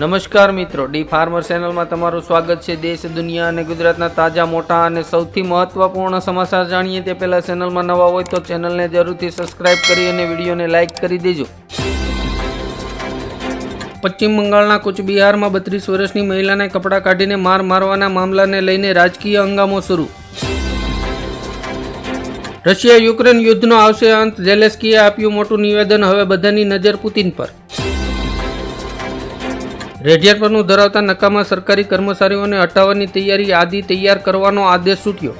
નમસ્કાર મિત્રો, D farmer ચેનલમાં તમારું સ્વાગત છે. દેશ, દુનિયા અને ગુજરાતના તાજા, મોટા અને સૌથી મહત્વપૂર્ણ સમાચાર જાણીએ તે પહેલાં ચેનલમાં નવા હોય તો ચેનલને જરૂરથી સબસ્ક્રાઇબ કરી અને વિડીયોને લાઇક કરી દેજો. પશ્ચિમ બંગાળના કુચબિહારમાં બત્રીસ વર્ષની મહિલાને કપડાં કાઢીને માર મારવાના મામલાને લઈને રાજકીય હંગામો શરૂ. રશિયા યુક્રેન યુદ્ધનો આવશે અંત. ઝેલેસ્કીએ આપ્યું મોટું નિવેદન. હવે બધાની નજર પુતિન પર. રેડિયર પરનું ધરાવતા નકામા સરકારી કર્મચારીઓને હટાવવાની તૈયારી આદિ તૈયાર કરવાનો આદેશ છૂટ્યો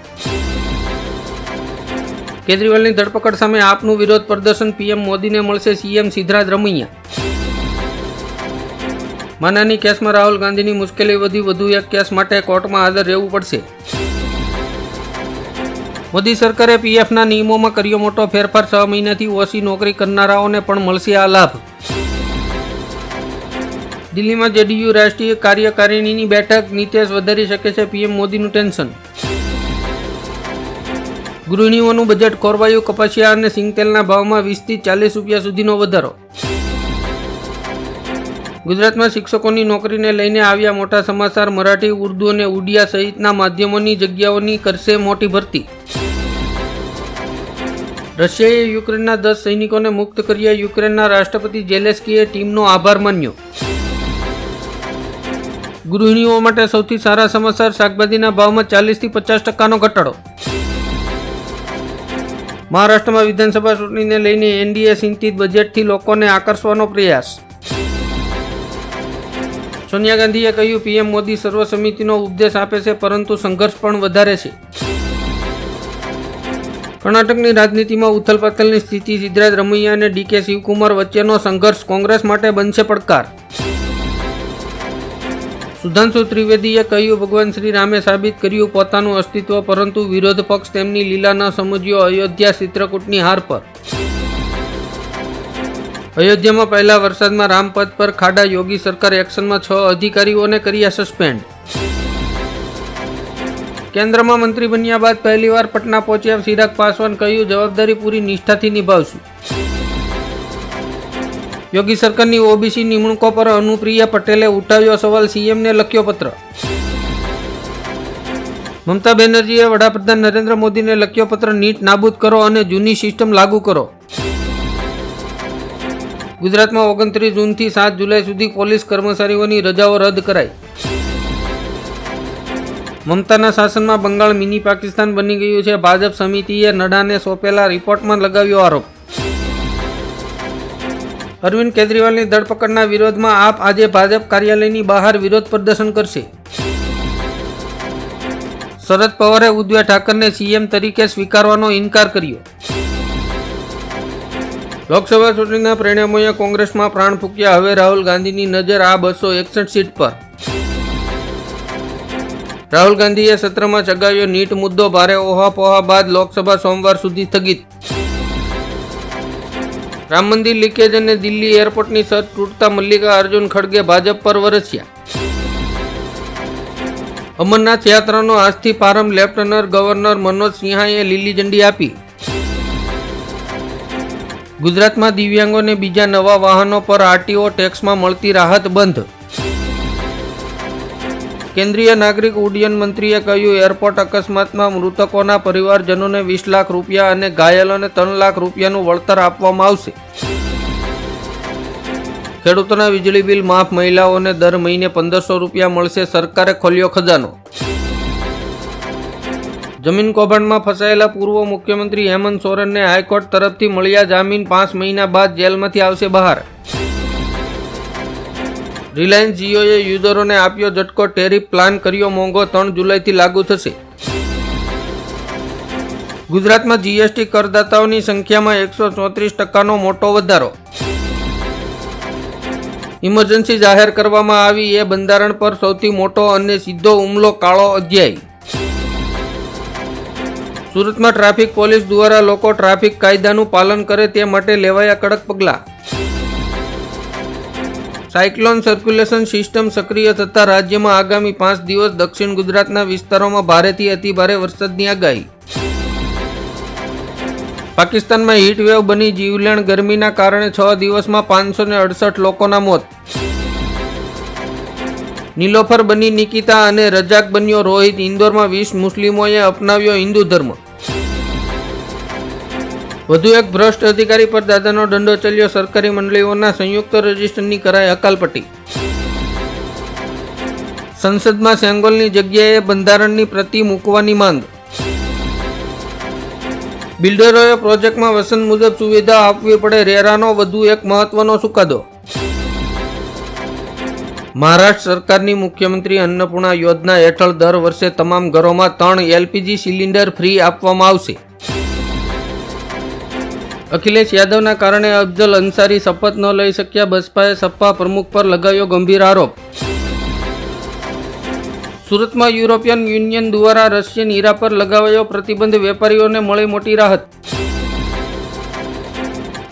કેજરીવાલની ધરપકડ સામે આપનું વિરોધ પ્રદર્શન પીએમ મોદીને મળશે સીએમ સિદ્ધરાજ રમૈયા. માનાની કેસમાં રાહુલ ગાંધીની મુશ્કેલી વધી, વધુ એક કેસ માટે કોર્ટમાં હાજર રહેવું પડશે. મોદી સરકારે પીએફના નિયમોમાં કર્યો મોટો ફેરફાર, છ મહિનાથી ઓછી નોકરી કરનારાઓને પણ મળશે આ લાભ. દિલ્હીમાં જેડીયુ રાષ્ટ્રીય કાર્યકારિણીની બેઠક નીતેશ વધારી શકે છે પીએમ મોદીનું ટેન્શન. ગૃહિણીઓનું બજેટ ખોરવાયું કપાસિયા અને સિંગતેલના ભાવમાં વીસથી ચાલીસ રૂપિયા સુધીનો વધારો. ગુજરાતમાં શિક્ષકોની નોકરીને લઈને આવ્યા મોટા સમાચાર મરાઠી, ઉર્દુ અને ઉડિયા સહિતના માધ્યમોની જગ્યાઓની કરશે મોટી ભરતી. રશિયાએ યુક્રેનના દસ સૈનિકોને મુક્ત કર્યા, યુક્રેનના રાષ્ટ્રપતિ જેલેસ્કીએ ટીમનો આભાર માન્યો. ગૃહિણીઓ માટે સૌથી સારા સમાચાર શાકભાજીના ભાવમાં ચાલીસથી પચાસ ટકાનો ઘટાડો. મહારાષ્ટ્રમાં વિધાનસભા ચૂંટણીને લઈને એનડીએ ચિંતિત બજેટથી લોકોને આકર્ષવાનો પ્રયાસ. સોનિયા ગાંધીએ કહ્યું, પીએમ મોદી સર્વ સમિતિનો ઉપદેશ આપે છે, પરંતુ સંઘર્ષ પણ વધારે છે. કર્ણાટકની રાજનીતિમાં ઉથલપાથલની સ્થિતિ, સિદ્ધરાજ રમૈયા અને ડીકે શિવકુમાર વચ્ચેનો સંઘર્ષ કોંગ્રેસ માટે બનશે પડકાર. સુધાંશુ ત્રિવેદીએ કહ્યું, ભગવાન શ્રી રામે સાબિત કર્યું પોતાનું અસ્તિત્વ, પરંતુ વિરોધ પક્ષ તેમની લીલા ન સમજ્યો. અયોધ્યા ચિત્રકૂટની હાર પર. અયોધ્યામાં પહેલા વરસાદમાં રામપથ પર ખાડા, યોગી સરકાર એક્શનમાં છ અધિકારીઓને કર્યા સસ્પેન્ડ. કેન્દ્રમાં મંત્રી બન્યા બાદ પહેલીવાર પટના પહોંચ્યા ચિરાગ પાસવાન કહ્યું, જવાબદારી પૂરી નિષ્ઠાથી નિભાવશું. યોગી સરકારની ઓબીસી નિમણૂકો પર અનુપ્રિયા પટેલે ઉઠાવ્યો સવાલ. સીએમને લખ્યો પત્ર. મમતા બેનર્જીએ વડાપ્રધાન નરેન્દ્ર મોદીને લખ્યો પત્ર, નીટ નાબૂદ કરો અને જૂની સિસ્ટમ લાગુ કરો. ગુજરાતમાં ઓગણત્રીસ જૂનથી સાત જુલાઈ સુધી પોલીસ કર્મચારીઓની રજાઓ રદ કરાઈ. મમતાના શાસનમાં બંગાળ મિની પાકિસ્તાન બની ગયું છે. ભાજપ સમિતિએ નડાને સોંપેલા રિપોર્ટમાં લગાવ્યો આરોપ. અરવિંદ કેજરીવાલની ધરપકડના વિરોધમાં આપ આજે ભાજપ કાર્યાલયની બહાર વિરોધ પ્રદર્શન કરશે. શરદ પવારે ઉદ્ધવ ઠાકરને સીએમ તરીકે સ્વીકારવાનો ઇનકાર કર્યો. લોકસભા ચૂંટણીના પરિણામોએ કોંગ્રેસમાં પ્રાણ ફૂક્યા. હવે રાહુલ ગાંધીની નજર આ બસો એકસઠ સીટ પર. રાહુલ ગાંધીએ સત્રમાં ચગાવ્યો નીટ મુદ્દો. ભારે ઓહાપોહા બાદ લોકસભા સોમવાર સુધી સ્થગિત રામ મંદિર લીકેજ અને દિલ્હી એરપોર્ટની સર્ચ તૂટતા મલ્લિકા અર્જુન ખડગે ભાજપ પર વરસ્યા. અમરનાથ યાત્રાનો આજથી પ્રારંભ લેફ્ટનન્ટ ગવર્નર મનોજ સિંહાએ લીલી ઝંડી આપી. ગુજરાતમાં દિવ્યાંગોને બીજા નવા વાહનો પર આરટીઓ ટેક્સમાં મળતી રાહત બંધ. કેન્દ્રીય નાગરિક ઉડ્ડયન મંત્રીએ કહ્યું, એરપોર્ટ અકસ્માતમાં મૃતકોના પરિવારજનોને વીસ લાખ રૂપિયા અને ઘાયલોને ત્રણ લાખ રૂપિયાનું વળતર આપવામાં આવશે. ખેડૂતોના વીજળી બિલ માફ, મહિલાઓને દર મહિને પંદરસો રૂપિયા મળશે, સરકારે ખોલ્યો ખજાનો. જમીન કૌભાંડમાં ફસાયેલા પૂર્વ મુખ્યમંત્રી હેમંત સોરેનને હાઈકોર્ટ તરફથી મળ્યા જામીન પાંચ મહિના બાદ જેલમાંથી આવશે બહાર. રિલાયન્સ જીઓએ યુઝરોને આપ્યો ઝટકો, ટેરિફ પ્લાન કર્યો મોંઘો, ત્રણ જુલાઈથી લાગુ થશે. ગુજરાતમાં જીએસટી કરદાતાઓની સંખ્યામાં એકસો ચોત્રીસ ટકાનો મોટો વધારો. ઇમરજન્સી જાહેર કરવામાં આવી એ બંધારણ પર સૌથી મોટો અને સીધો હુમલો કાળો અધ્યાય. સુરતમાં ટ્રાફિક પોલીસ દ્વારા લોકો ટ્રાફિક કાયદાનું પાલન કરે તે માટે લેવાયા કડક પગલાં. સાયક્લોન સર્ક્યુલેશન સિસ્ટમ સક્રિય થતા રાજ્યમાં આગામી પાંચ દિવસ દક્ષિણ ગુજરાતના વિસ્તારોમાં ભારેથી અતિભારે વરસાદની આગાહી. પાકિસ્તાનમાં હીટવેવ બની જીવલેણ ગરમીના કારણે છ દિવસમાં પાંચસો અડસઠ લોકોના મોત. નીલોફર બની નિકિતા અને રજાક બન્યો રોહિત. ઇન્દોરમાં વીસ મુસ્લિમોએ અપનાવ્યો હિન્દુ ધર્મ. વધુ એક ભ્રષ્ટ અધિકારી પર દાદાનો દંડો ચલ્યો સરકારી મંડળીઓના સંયુક્ત રજિસ્ટરની કરાઈ હકાલપટ્ટી સંસદમાં સેંગોલની જગ્યાએ બંધારણની પ્રતિ મૂકવાની માંગ. બિલ્ડરોએ પ્રોજેક્ટમાં વસંત મુજબ સુવિધા આપવી પડે રેરાનો વધુ એક મહત્વનો ચુકાદો. મહારાષ્ટ્ર સરકારની મુખ્યમંત્રી અન્નપૂર્ણા યોજના હેઠળ દર વર્ષે તમામ ઘરોમાં ત્રણ એલપીજી સિલિન્ડર ફ્રી આપવામાં આવશે. અખિલેશ યાદવના કારણે અફજલ અંસારી શપથ ન લઈ શક્યા, બસપાએ સપા પ્રમુખ પર લગાવ્યો ગંભીર આરોપ. સુરતમાં યુરોપિયન યુનિયન દ્વારા રશિયન હીરા પર લગાવાયો પ્રતિબંધ, વેપારીઓને મળી મોટી રાહત.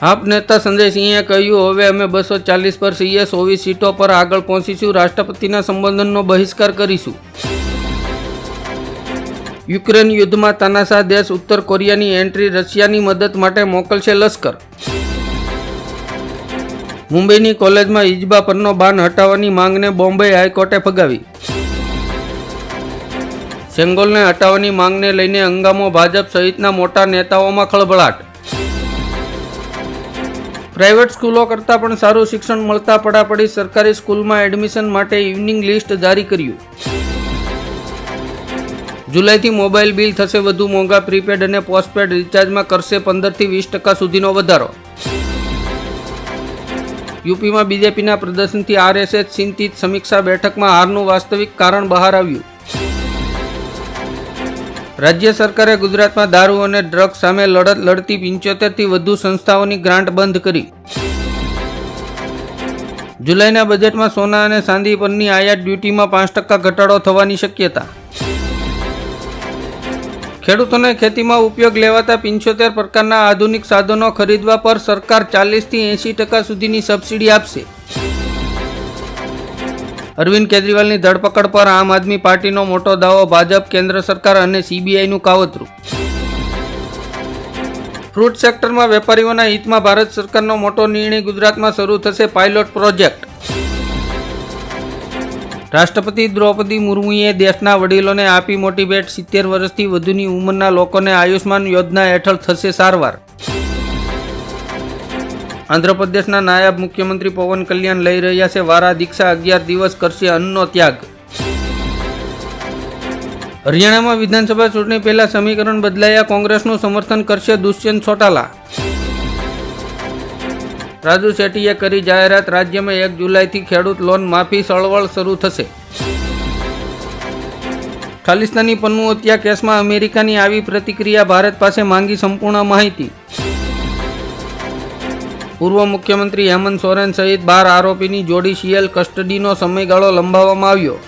આપ નેતા સંજય સિંહે કહ્યું, હવે અમે બસો ચાલીસ પર સીએ, ચોવીસ સીટો પર આગળ પહોંચીશું, રાષ્ટ્રપતિના સંબોધનનો બહિષ્કાર કરીશું. યુક્રેન યુદ્ધમાં તાનાશાહ દેશ ઉત્તર કોરિયાની એન્ટ્રી રશિયાની મદદ માટે મોકલશે લશ્કર. મુંબઈની કોલેજમાં હિજબા પરનો બાન હટાવવાની માંગને બોમ્બે હાઈકોર્ટે ફગાવી. સેંગોલને હટાવવાની માંગને લઈને હંગામો ભાજપ સહિતના મોટા નેતાઓમાં ખળભળાટ. પ્રાઇવેટ સ્કૂલો કરતાં પણ સારું શિક્ષણ મળતા પડાપડી સરકારી સ્કૂલમાં એડમિશન માટે ઇવનિંગ લિસ્ટ જારી કર્યું. જુલાઈથી મોબાઈલ બિલ થશે વધુ મોંઘા, પ્રીપેડ અને પોસ્ટપેડ રિચાર્જમાં કરશે પંદરથી વીસ ટકા સુધીનો વધારો. યુપીમાં બીજેપીના પ્રદર્શનથી આરએસએસ ચિંતિત સમીક્ષા બેઠકમાં હારનું વાસ્તવિક કારણ બહાર આવ્યું. રાજ્ય સરકારે ગુજરાતમાં દારૂ અને ડ્રગ્સ સામે લડત લડતી પંચોતેરથી વધુ સંસ્થાઓની ગ્રાન્ટ બંધ કરી. જુલાઈના બજેટમાં સોના અને ચાંદી પરની આયાત ડ્યુટીમાં પાંચ ટકા ઘટાડો થવાની શક્યતા. ખેડૂતોને ખેતીમાં ઉપયોગ લેવાતા પિંચોતેર પ્રકારના આધુનિક સાધનો ખરીદવા પર સરકાર ચાલીસથી એંશી ટકા સુધીની સબસિડી આપશે. અરવિંદ કેજરીવાલની ધરપકડ પર આમ આદમી પાર્ટીનો મોટો દાવો ભાજપ, કેન્દ્ર સરકાર અને સીબીઆઈનું કાવતરું. ફ્રૂટ સેક્ટરમાં વેપારીઓના હિતમાં ભારત સરકારનો મોટો નિર્ણય ગુજરાતમાં શરૂ થશે પાયલોટ પ્રોજેક્ટ રાષ્ટ્રપતિ દ્રૌપદી મુર્મુએ દેશના વડીલોને આપી મોટી ભેટ સિત્તેર વર્ષથી વધુની ઉંમરના લોકોને આયુષ્માન યોજના હેઠળ થશે સારવાર. આંધ્રપ્રદેશના નાયબ મુખ્યમંત્રી પવન કલ્યાણ લઈ રહ્યા છે વારા દીક્ષા અગિયાર દિવસ કરશે અન્નનો ત્યાગ. હરિયાણામાં વિધાનસભા ચૂંટણી પહેલા સમીકરણ બદલાયા કોંગ્રેસનું સમર્થન કરશે દુષ્યંત ચોટાલા રાજુ શેટ્ટીએ કરી જાહેરાત, રાજ્યમાં એક જુલાઈથી ખેડૂત લોન માફી ચળવળ શરૂ થશે. ખાલિસ્તાની પન્નુ હત્યા કેસમાં અમેરિકાની આવી પ્રતિક્રિયા ભારત પાસે માંગી સંપૂર્ણ માહિતી. પૂર્વ મુખ્યમંત્રી હેમંત સોરેન સહિત બાર આરોપીની જોડિશિયલ કસ્ટડીનો સમયગાળો લંબાવવામાં આવ્યો.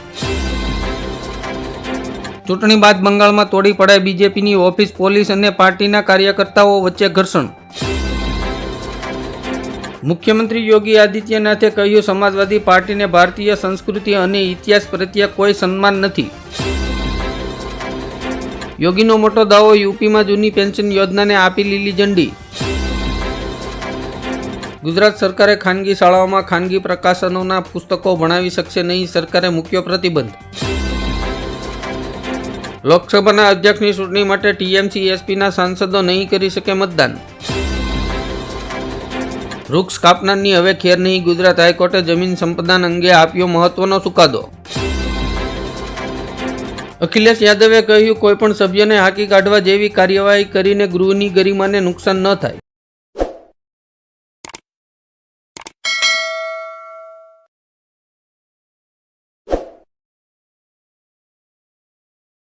ચૂંટણી બાદ બંગાળમાં તોડી પડાય બીજેપીની ઓફિસ પોલીસ અને પાર્ટીના કાર્યકર્તાઓ વચ્ચે ઘર્ષણ. મુખ્યમંત્રી યોગી આદિત્યનાથે કહ્યું, સમાજવાદી પાર્ટીને ભારતીય સંસ્કૃતિ અને ઇતિહાસ પ્રત્યે કોઈ સન્માન નથી. યોગીનો મોટો દાવો, યુપીમાં જૂની પેન્શન યોજનાને આપી લીલી ઝંડી. ગુજરાત સરકારે ખાનગી શાળાઓમાં ખાનગી પ્રકાશનોના પુસ્તકો ભણાવી શકશે નહીં, સરકારે મૂક્યો પ્રતિબંધ. લોકસભાના અધ્યક્ષની ચૂંટણી માટે ટીએમસી, એસપીના સાંસદો નહીં કરી શકે મતદાન. વૃક્ષ કાપનારની હવે ખેર નહીં, ગુજરાત હાઈકોર્ટે જમીન સંપાદન અંગે આપ્યો મહત્વનો ચુકાદો. અખિલેશ યાદવે કહ્યું, કોઈ પણ સભ્યને હાકી કાઢવા જેવી કાર્યવાહી કરીને ગૃહની ગરિમાને નુકસાન ન થાય.